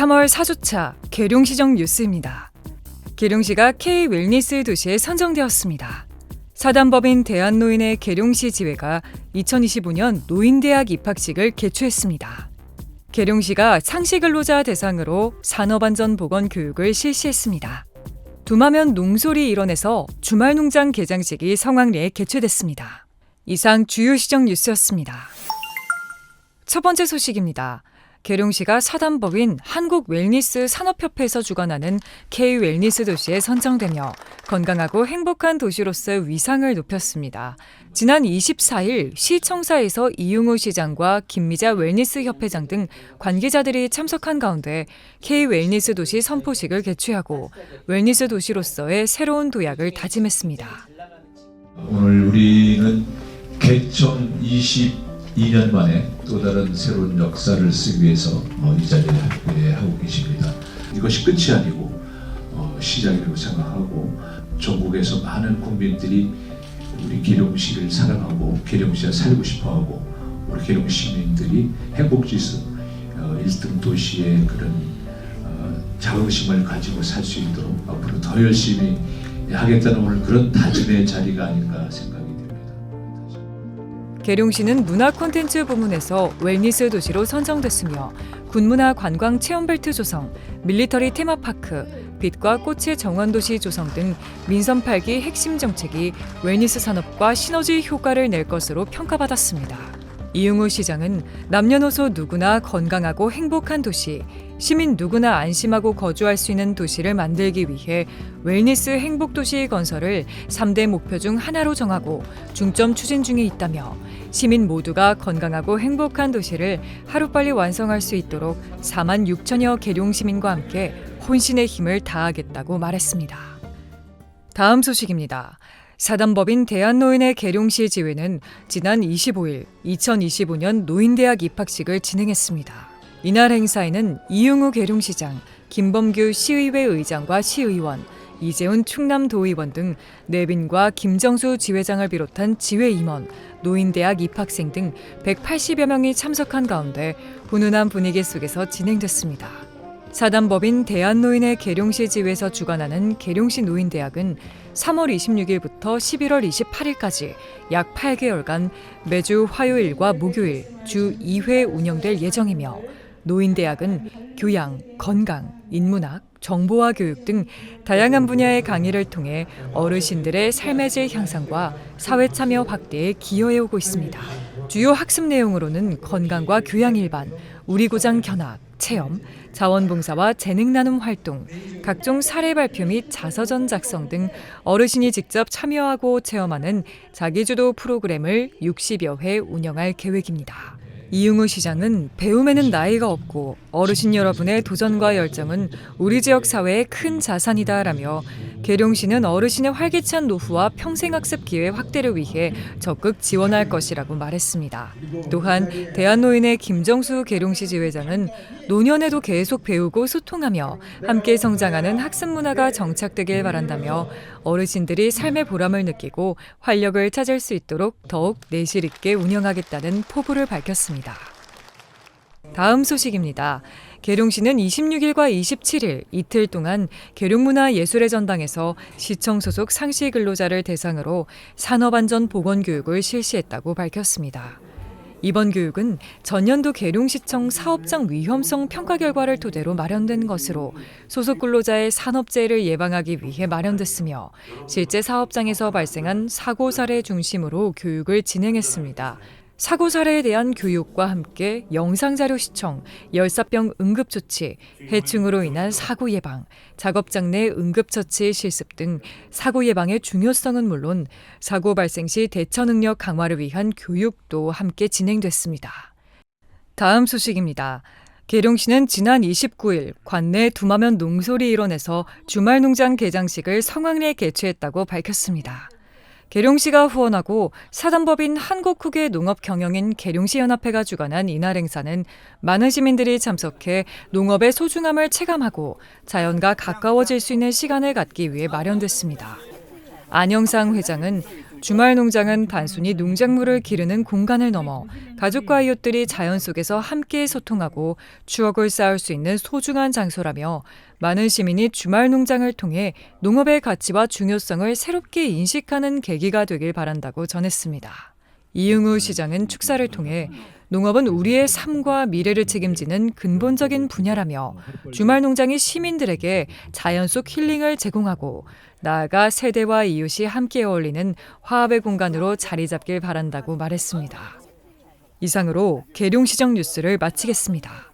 3월 4주차 계룡시정 뉴스입니다. 계룡시가 K 웰니스 도시에 선정되었습니다. 사단법인 대한노인의 계룡시 지회가 2025년 노인대학 입학식을 개최했습니다. 계룡시가 상시근로자 대상으로 산업안전 보건 교육을 실시했습니다. 두마면 농소리 일원에서 주말 농장 개장식이 성황리에 개최됐습니다. 이상 주요 시정 뉴스였습니다. 첫 번째 소식입니다. 계룡시가 사단법인 한국 웰니스 산업협회에서 주관하는 K 웰니스 도시에 선정되며 건강하고 행복한 도시로서의 위상을 높였습니다. 지난 24일 시청사에서 이용호 시장과 김미자 웰니스 협회장 등 관계자들이 참석한 가운데 K 웰니스 도시 선포식을 개최하고 웰니스 도시로서의 새로운 도약을 다짐했습니다. 오늘 우리는 개 청 22년 만에 또 다른 새로운 역사를 쓰기 위해서 어, 이 자리에 하고 계십니다. 이것이 끝이 아니고 어, 시작이라고 생각하고 전국에서 많은 국민들이 우리 계룡시를 사랑하고 계룡시에 살고 싶어하고 우리 계룡 시민들이 행복지수 어, 1등 도시의 그런 어, 자긍심을 가지고 살 수 있도록 앞으로 더 열심히 하겠다는 오늘 그런 다짐의 자리가 아닌가 생각이 됩니다. 계룡시는 문화 콘텐츠 부문에서 웰니스 도시로 선정됐으며 군문화 관광 체험벨트 조성, 밀리터리 테마파크, 빛과 꽃의 정원도시 조성 등 민선 8기 핵심 정책이 웰니스 산업과 시너지 효과를 낼 것으로 평가받았습니다. 이용우 시장은 남녀노소 누구나 건강하고 행복한 도시, 시민 누구나 안심하고 거주할 수 있는 도시를 만들기 위해 웰니스 행복도시 건설을 3대 목표 중 하나로 정하고 중점 추진 중에 있다며 시민 모두가 건강하고 행복한 도시를 하루빨리 완성할 수 있도록 4만 6천여 계룡 시민과 함께 혼신의 힘을 다하겠다고 말했습니다. 다음 소식입니다. 사단법인 대한노인의 계룡시 지회는 지난 25일 2025년 노인대학 입학식을 진행했습니다. 이날 행사에는 이용우 계룡시장, 김범규 시의회 의장과 시의원, 이재훈 충남도의원 등 내빈과 김정수 지회장을 비롯한 지회 임원, 노인대학 입학생 등 180여 명이 참석한 가운데 훈훈한 분위기 속에서 진행됐습니다. 사단법인 대한노인의 계룡시 지회에서 주관하는 계룡시 노인대학은 3월 26일부터 11월 28일까지 약 8개월간 매주 화요일과 목요일 주 2회 운영될 예정이며 노인대학은 교양, 건강, 인문학, 정보화 교육 등 다양한 분야의 강의를 통해 어르신들의 삶의 질 향상과 사회 참여 확대에 기여해 오고 있습니다. 주요 학습 내용으로는 건강과 교양 일반, 우리 고장 견학, 체험, 자원봉사와 재능 나눔 활동, 각종 사례 발표 및 자서전 작성 등 어르신이 직접 참여하고 체험하는 자기주도 프로그램을 60여 회 운영할 계획입니다. 이용우 시장은 배움에는 나이가 없고 어르신 여러분의 도전과 열정은 우리 지역 사회의 큰 자산이다라며 계룡시는 어르신의 활기찬 노후와 평생학습 기회 확대를 위해 적극 지원할 것이라고 말했습니다. 또한 대한노인의 김정수 계룡시 지회장은 노년에도 계속 배우고 소통하며 함께 성장하는 학습 문화가 정착되길 바란다며 어르신들이 삶의 보람을 느끼고 활력을 찾을 수 있도록 더욱 내실 있게 운영하겠다는 포부를 밝혔습니다. 다음 소식입니다. 계룡시는 26일과 27일 이틀 동안 계룡문화예술의 전당에서 시청 소속 상시 근로자를 대상으로 산업안전 보건 교육을 실시했다고 밝혔습니다. 이번 교육은 전년도 계룡시청 사업장 위험성 평가 결과를 토대로 마련된 것으로 소속 근로자의 산업재해를 예방하기 위해 마련됐으며 실제 사업장에서 발생한 사고 사례 중심으로 교육을 진행했습니다. 사고 사례에 대한 교육과 함께 영상자료 시청, 열사병 응급조치, 해충으로 인한 사고 예방, 작업장 내 응급처치 실습 등 사고 예방의 중요성은 물론 사고 발생 시 대처 능력 강화를 위한 교육도 함께 진행됐습니다. 다음 소식입니다. 계룡시는 지난 29일 관내 두마면 농소리 일원에서 주말 농장 개장식을 성황리에 개최했다고 밝혔습니다. 계룡시가 후원하고 사단법인 한국후계 농업경영인 계룡시연합회가 주관한 이날 행사는 많은 시민들이 참석해 농업의 소중함을 체감하고 자연과 가까워질 수 있는 시간을 갖기 위해 마련됐습니다. 안영상 회장은 주말 농장은 단순히 농작물을 기르는 공간을 넘어 가족과 이웃들이 자연 속에서 함께 소통하고 추억을 쌓을 수 있는 소중한 장소라며 많은 시민이 주말 농장을 통해 농업의 가치와 중요성을 새롭게 인식하는 계기가 되길 바란다고 전했습니다. 이응우 시장은 축사를 통해 농업은 우리의 삶과 미래를 책임지는 근본적인 분야라며 주말 농장이 시민들에게 자연 속 힐링을 제공하고 나아가 세대와 이웃이 함께 어울리는 화합의 공간으로 자리 잡길 바란다고 말했습니다. 이상으로 계룡시정 뉴스를 마치겠습니다.